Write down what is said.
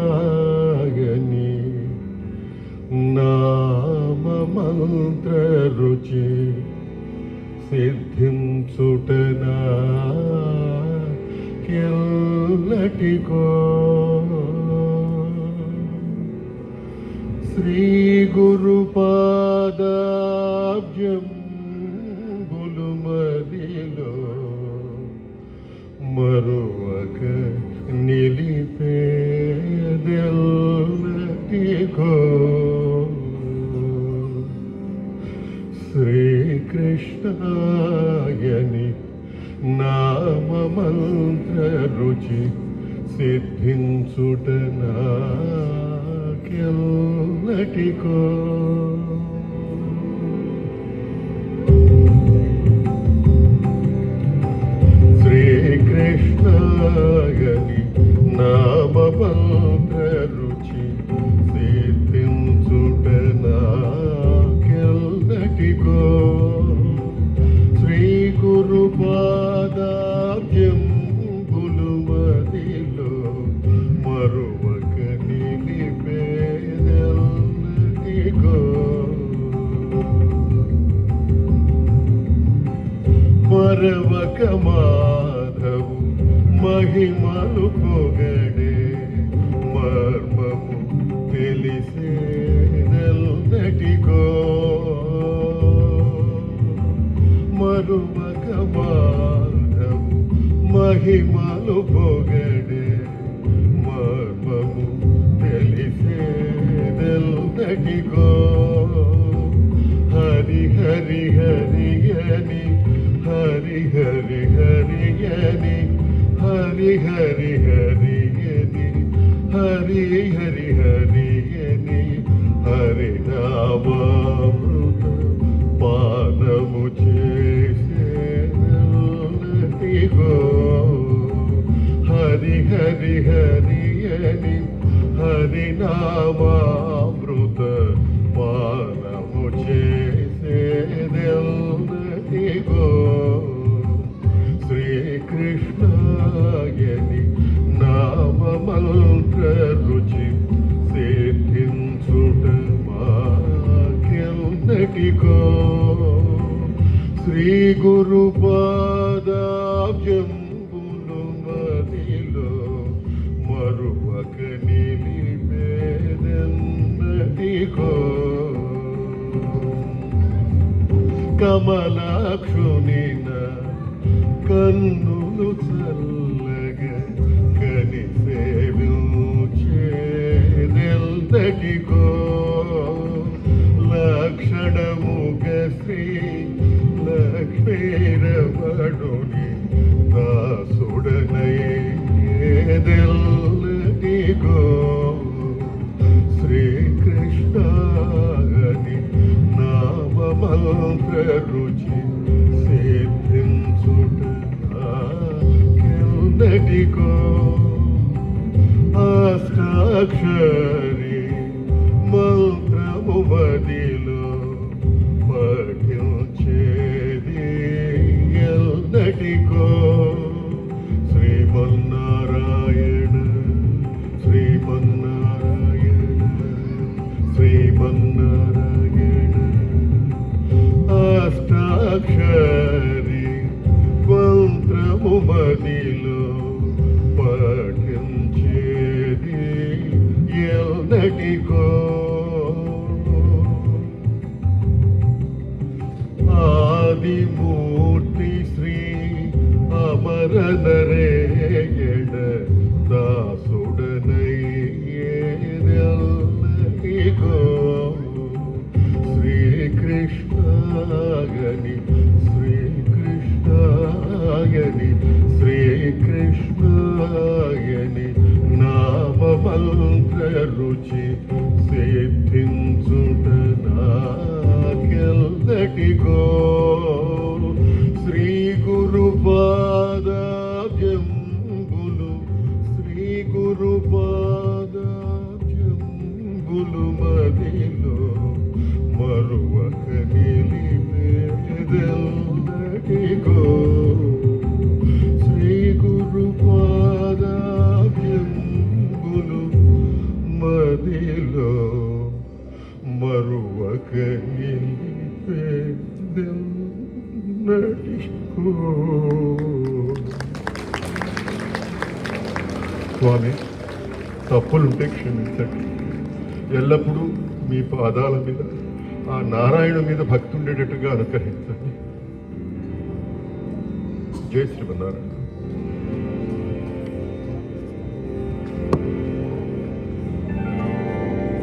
శ్రీకృష్ణాయని నామమంత్ర రుచి సిద్ధించుటనా కెల్లటికో శ్రీ గురుపాదాబ్జం శ్రీకృష్ణాయని నామమంత్ర రుచి సిద్ధించుట నాకెల్లటికో మరవక మాధవు మహిమలు పొగడే మర్మము తెలిసేదెల్లటికో మరువక మాధవు మహిమలు పొగడే మర్మము తెలిసేదెల్లటికో హరి హరి హరి గని హరి హరి హరి అని హరి నామామృత పానము చేసేనో హరి హరి హరి హరి నామామృత మాకెల్లటికో శ్రీ గురు పాదాబ్జంబులు మదిలో మరువక నిలిపేదెన్నటికో కమలాక్షునిన కన్నులు చల్లగ కనిసేవిచేదెల్దటికో లక్షణముగ శ్రీ లక్ష్మీరమణుని దాసుడనై ఏదెల్లటికో శ్రీకృష్ణాని నామమంత్ర రుచి సిద్ధించుట కిందటికో. అష్టాక్షరి మంత్రము వదిలి ఎల్లటికో అమర నరేయణ దాసుడనై ఏదెల్లటికో శ్రీకృష్ణాయని శ్రీకృష్ణాయని శ్రీకృష్ణాయని నామమంత్ర రుచి సిద్ధించుట నాకెల్లటికో మదిలో మరువక నటికో. స్వామి తప్పులుంటే క్షమించండి. ఎల్లప్పుడూ మీ పాదాల మీద ఆ నారాయణ మీద భక్తుండేటట్టుగా అనుగ్రహించండి. జై శ్రీమన్నారాయణ.